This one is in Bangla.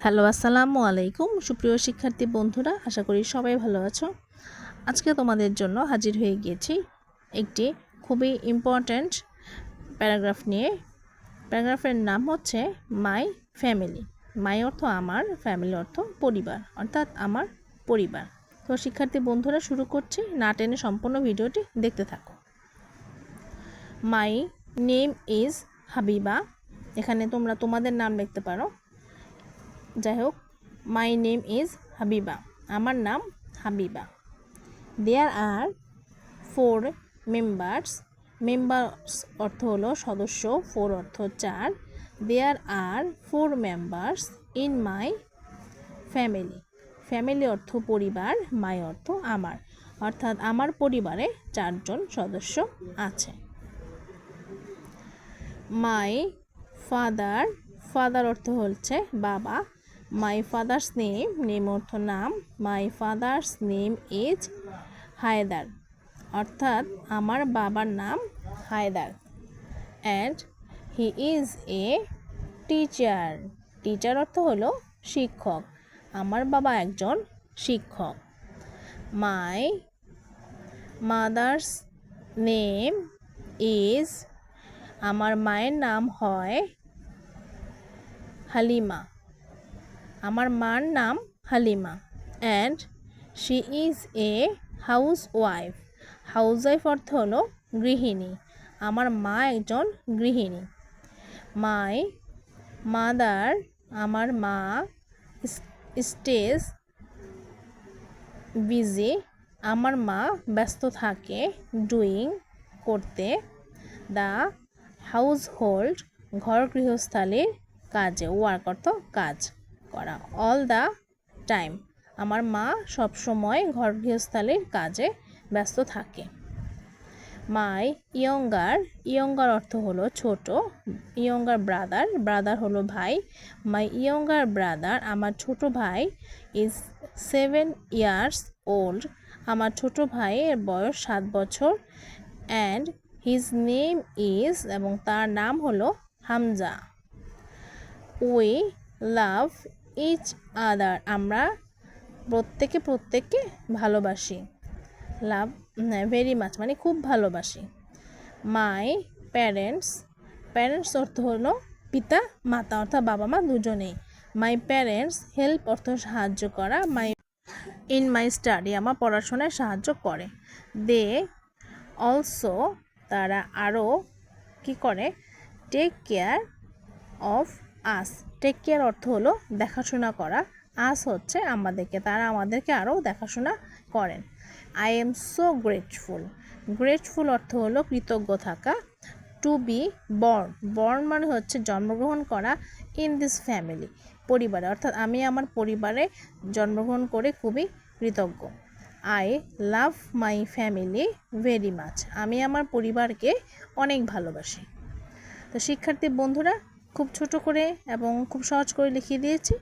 হ্যালো, আসসালামু আলাইকুম। সুপ্রিয় শিক্ষার্থী বন্ধুরা, আশা করি সবাই ভালো আছো। আজকে তোমাদের জন্য হাজির হয়ে গিয়েছি একটি খুবই ইম্পর্ট্যান্ট প্যারাগ্রাফ নিয়ে। প্যারাগ্রাফের নাম হচ্ছে মাই ফ্যামিলি মাই অর্থ আমার ফ্যামিলি অর্থ পরিবার, অর্থাৎ আমার পরিবার। তো শিক্ষার্থী বন্ধুরা, শুরু করছি। না টেনে সম্পূর্ণ ভিডিওটি দেখতে থাকো। মাই নেম ইজ হাবিবা এখানে তোমরা তোমাদের নাম লিখতে পারো। যাই হোক মাই নেম ইজ হাবিবা আমার নাম Habiba there are four members members অর্থ হলো সদস্য ফোর অর্থ চার। There are four members in my family family অর্থ পরিবার মাই অর্থ আমার। অর্থাৎ আমার পরিবারে চারজন সদস্য আছে। মাই ফাদার ফাদার অর্থ হচ্ছে বাবা। মাই ফাদার্স নেম নেম অর্থ নাম my father's name is Haider অর্থাৎ আমার বাবার নাম Haider and he is a teacher teacher অর্থ হলো শিক্ষক। আমার বাবা একজন শিক্ষক। মাই মাদার্স নেম ইজ আমার মায়ের নাম হয় হালিমা। আমার মার নাম Halima. And she is a housewife housewife অর্থ হলো গৃহিণী। আমার মা একজন গৃহিণী। মাই মাদার আমার মা স্টেজ বিজি আমার মা ব্যস্ত থাকে ডুইং করতে। দ্য হাউস হোল্ড ঘর গৃহস্থালির কাজে। ওয়ার্ক অর্থ কাজ। করা। অল দ্য টাইম আমার মা সবসময় ঘর গৃহস্থালির কাজে ব্যস্ত থাকে। মাই ইয়ঙ্গার ইয়ঙ্গার অর্থ হলো ছোট। ইয়ঙ্গার ব্রাদার ব্রাদার হলো ভাই। মাই ইয়ঙ্গার ব্রাদার আমার ছোট ভাই ইজ সেভেন ইয়ার্স ওল্ড আমার ছোট ভাইয়ের বয়স সাত বছর। অ্যান্ড হিজ নেম ইজ এবং তার নাম হলো Hamza. We love each other আমরা প্রত্যেকে প্রত্যেককে ভালোবাসি লাভ ভেরি মাচ মানে খুব ভালোবাসি। মাই প্যারেন্টস প্যারেন্টস অর্থ হলো পিতা, মাতা, অর্থাৎ বাবা মা দুজনেই। মাই প্যারেন্টস হেল্প অর্থ সাহায্য করা মাই ইন মাই স্টাডি আমার পড়াশোনায় সাহায্য করে। দে অলসো তারা আরও কি করে? Take care of us take care অর্থ হলো দেখাশোনা করা। আস হচ্ছে আমাদেরকে, তারা আমাদেরকে আরও দেখাশোনা করেন। I am so grateful grateful অর্থ হলো কৃতজ্ঞ থাকা। টু বি বর্ন বর্ন মানে হচ্ছে জন্মগ্রহণ করা ইন দিস ফ্যামিলি পরিবারে, অর্থাৎ আমি আমার পরিবারে জন্মগ্রহণ করে খুবই কৃতজ্ঞ। I love my family very much আমি আমার পরিবারকে অনেক ভালোবাসি। তো শিক্ষার্থী বন্ধুরা খুব ছোট করে এবং খুব সহজ করে লিখিয়ে দিয়েছি।